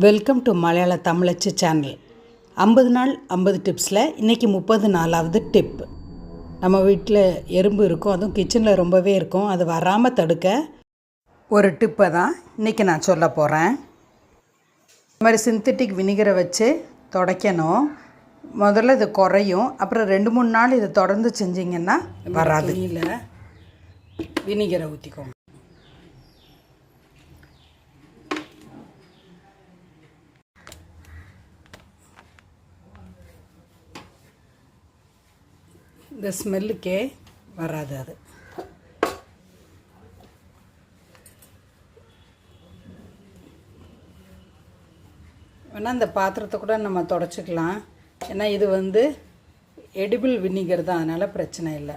Welcome to மலையாள தமிழச்சி channel. ஐம்பது நாள் ஐம்பது டிப்ஸில் இன்றைக்கி முப்பது நாலாவது டிப். நம்ம வீட்டில் எறும்பு இருக்கும் அதுவும் கிச்சனில் ரொம்பவே இருக்கும். அது வராமல் தடுக்க ஒரு டிப்பை தான் இன்றைக்கி நான் சொல்ல போகிறேன் இந்த மாதிரி சிந்தட்டிக் வினிகரை வச்சு துடைக்கணும். முதல்ல இது குறையும். அப்புறம் ரெண்டு மூணு நாள் இதை தொடர்ந்து செஞ்சிங்கன்னா வராது. இல்லை வினிகரை ஊற்றிக்கோங்க இந்த ஸ்மெல்லுக்கே வராது அது. வேணால் இந்த பாத்திரத்தை கூட நம்ம தொடச்சிக்கலாம். ஏன்னா இது வந்து எடிபிள் வினிகர் தான் அதனால் பிரச்சனை இல்லை.